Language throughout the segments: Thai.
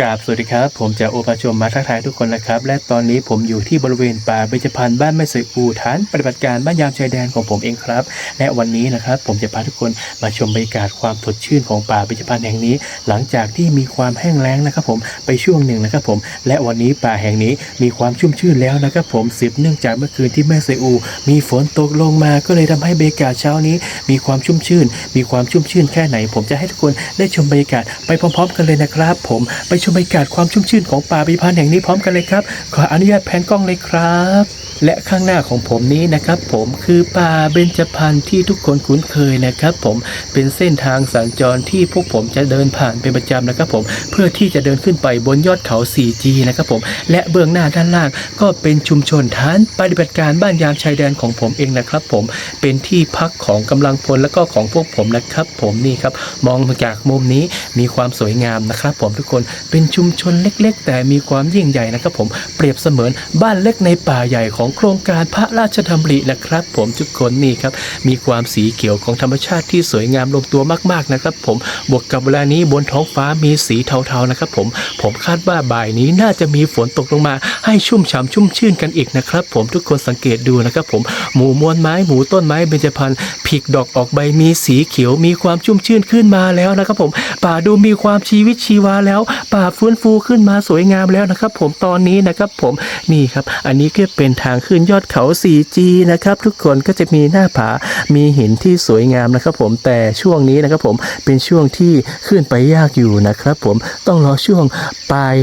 กราบสวัสดีครับ ผมจะโอภาชมมาทักทายทุกคนนะครับ และตอนนี้ผมอยู่ที่บริเวณป่าเบญจพรรณบ้านแม่เสยอูฐานปฏิบัติการบ้านยามชายแดนของผมเองครับ และวันนี้นะครับผมจะพาทุกคนมาชมบรรยากาศความสดชื่นของป่าเบญจพรรณแห่งนี้ หลังจากที่มีความแห้งแล้งนะครับผมไปช่วงหนึ่งนะครับผม และวันนี้ป่าแห่งนี้มีความชุ่มชื่นแล้วนะครับผมสืบเนื่องจากเมื่อคืนที่แม่เสยอู มีฝนตกลงมาก็เลยทำให้บรรยากาศเช้านี้ มีความชุ่มชื่น มีความชุ่มชื่นแค่ไหน ผมจะให้ทุกคนได้ชมบรรยากาศไปพร้อม ๆ กันเลยนะครับ ผมไปชมบรรยากาศความชุ่มชื่นของป่าพิพันธ์แห่งนี้พร้อมกันเลยครับ ขออนุญาตแพนกล้องเลยครับ และข้างหน้าของผมนี้นะครับ ผมคือป่าเบญจพรรณที่ทุกคนคุ้นเคยนะครับ ผมเป็นเส้นทางสัญจรที่พวกผมจะเดินผ่านเป็นประจำนะครับผมเพื่อที่จะเดินขึ้นไปบนยอดเขา 4G นะครับผมและเบื้องหน้าด้านล่างก็เป็นชุมชนฐานปฏิบัติการบ้านยามชายแดนของผมเองนะครับ ผมเป็นที่พักของกำลังพลและก็ของพวกผมนะครับ ผมนี่ครับมองจากมุมนี้มีความสวยงามนะครับ ผมทุกคนเป็นชุมชนเล็ก ๆ แต่มีความยิ่งใหญ่นะครับ ผมเปรียบเสมือนบ้านเล็กในป่าใหญ่ของโครงการพระราชดำรินะครับ ผมทุกคนนี่ครับ มีความสีเขียวของธรรมชาติที่สวยงามลงตัวมากๆนะครับ ผมบวกกับเวลานี้บนท้องฟ้ามีสีเทาๆนะครับ ผมผมคาดว่าบ่ายนี้น่าจะมีฝนตกลงมา ให้ชุ่มฉ่ำชุ่มชื่นกันอีกนะครับ ผมทุกคนสังเกตดูนะครับ ผมหมูมวลไม้หมูต้นไม้เบญจพรรณผลิดอกออกใบมีสีเขียวมีความชุ่มชื่นขึ้นมาแล้วนะครับ ผมป่าดูมีความชีวิตชีวาแล้ว ป่าฟื้นฟูขึ้นมาสวยงามแล้วนะครับ ผมตอนนี้นะครับ ผมนี่ครับ อันนี้ก็เป็นทางขึ้นยอดเขา 4G นะครับ ทุกคนก็จะมีหน้าผา มีหินที่สวยงามนะครับ ผมแต่ช่วงนี้นะครับ ผมเป็นช่วงที่ขึ้นไปยากอยู่นะครับ ผมต้องรอช่วงปลาย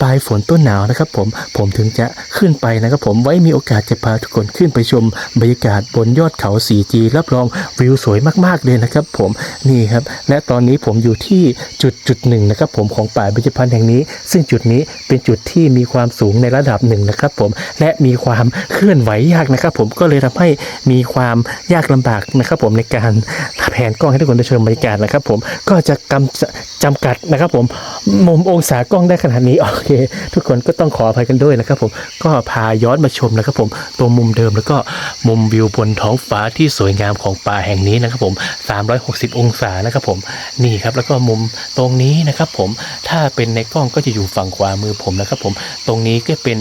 ปลายฝนต้นหนาวนะครับ ผมผมมถึงจะขึ้นไปนะครับผมไว้มีโอกาสจะพาทุกคนขึ้นไปชมบรรยากาศบนยอดเขา 4G รับรองวิวสวยมากๆเลยนะครับผมนี่ครับและตอนนี้ผมอยู่ที่จุดจุดหนึ่งนะครับผมของป่าเบญจพรรณแห่งนี้ ซึ่งจุดนี้เป็นจุดที่มีความสูงในระดับหนึ่งนะครับผมและมีความเคลื่อนไหวยากนะครับ ผมก็เลยทำให้มีความยากลำบากนะครับ ผมในการแผนกล้องให้ทุกคนได้ชมบรรยากาศนะครับผมก็จะกำจำกัดนะครับผมมุมองศากล้องได้ขนาดนี้โอเค ทุกคนก็ต้องขออภัยกันด้วยยนะครับผมก็พาย้อนมาชมนะครับผมตัวมุมเดิมแล้วก็มุมวิวบนท้องฟ้าที่สวยงามของป่าแห่งนี้นะครับผม 360 องศานะครับผมนี่ครับแล้วก็มุมตรงนี้นะครับผมถ้าเป็นในกล้องก็จะอยู่ฝั่งขวามือผมนะครับผมตรงนี้ก็เป็น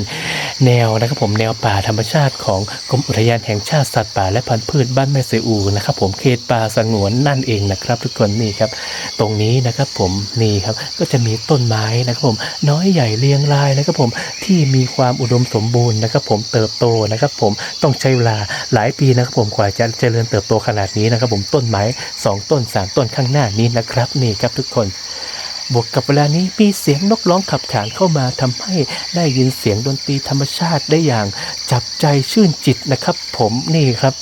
แนวนะครับผมแนวป่าธรรมชาติของกรมอุทยานแห่งชาติสัตว์ป่าและพันธุ์พืชบ้านแม่เสอูนะครับผมเขตป่าสงวนนั่นเองนะครับ ทุกคนนี่ครับ ตรงนี้นะครับผมนี่ครับก็จะมีต้นไม้นะครับผมน้อยใหญ่เรียงรายนะครับผมที่มีความอุดมสมบูรณ์นะครับผมเติบโตนะครับผมต้องใช้เวลาหลายปีนะครับผมกว่าจะเจริญเติบโตขนาดนี้นะครับผมต้นไม้สองต้นสามต้นข้างหน้านี้นะครับนี่ครับทุกคน บวกกับเวลานี้มีเสียงนกร้องขับขานเข้ามาทำให้ได้ยินเสียงดนตรีธรรมชาติได้อย่างจับใจชื่นจิตนะครับ ผมนี่ครับ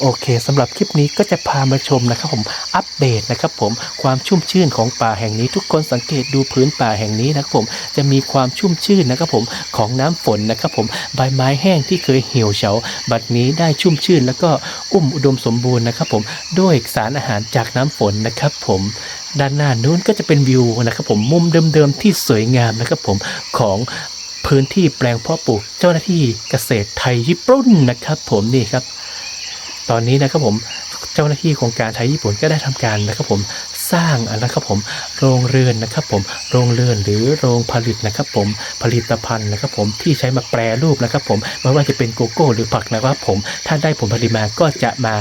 โอเคสำหรับคลิปนี้ก็จะพามาชมนะครับผมอัปเดตนะครับผมความชุ่มชื่นของป่าแห่งนี้ทุกคนสังเกตดูพื้นป่าแห่งนี้นะครับผมจะมีความชุ่มชื่นนะครับผมของน้ำฝนนะครับผมใบไม้แห้งที่เคยเหี่ยวเฉาบัดนี้ได้ชุ่มชื่น แล้วก็อุ้มอุดมสมบูรณ์นะครับผมด้วยสารอาหารจากน้ำฝนนะครับผม ด้านหน้านู้นก็จะเป็นวิวนะครับผมมุมเดิมๆที่สวยงามนะครับผมของพื้นที่แปลงเพาะปลูกเจ้าหน้าที่เกษตรไทยญี่ปุ่นนะครับผมนี่ครับ ตอนนี้นะครับผมเจ้าหน้าที่โครงการไทยญี่ปุ่นก็ได้ทำการนะครับผมสร้างนนะครับผมโรงเรือนนะครับผมโรงเรือนหรือโรงผลิตนะครับผมผลิตภัณฑ์นะครับผมที่ใช้มาแปรรูปนะครับผมไม่ว่าจะเป็นโกโก้หรือผักนะครับผมถ้าได้ผลผลิตมาก็จะมา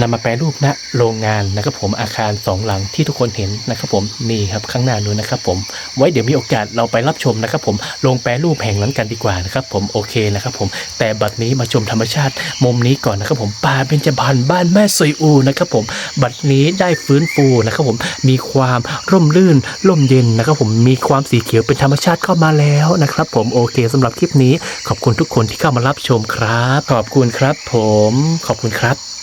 นำมาแปรรูปณโรงงานนะครับผมอาคารสองหลังที่ทุกคนเห็นนะครับผมนี่ครับข้างหน้านู้นนะครับผมไว้เดี๋ยวมีโอกาสเราไปรับชมนะครับผมโรงแปรรูปแห่งนั้นกันดีกว่านะครับผมโอเคนะครับผมแต่บัดนี้มาชมธรรมชาติมุมนี้ก่อนนะครับผมป่าเบญจพรรณบ้านแม่สวยอูนะครับผมบัดนี้ได้ฟื้นฟูนะครับผมมีความร่มรื่นร่มเย็นนะครับผมมีความสีเขียวเป็นธรรมชาติเข้ามาแล้วนะครับผมโอเคสำหรับคลิปนี้ ขอบคุณทุกคนที่เข้ามารับชมครับ ขอบคุณครับผม ขอบคุณครับ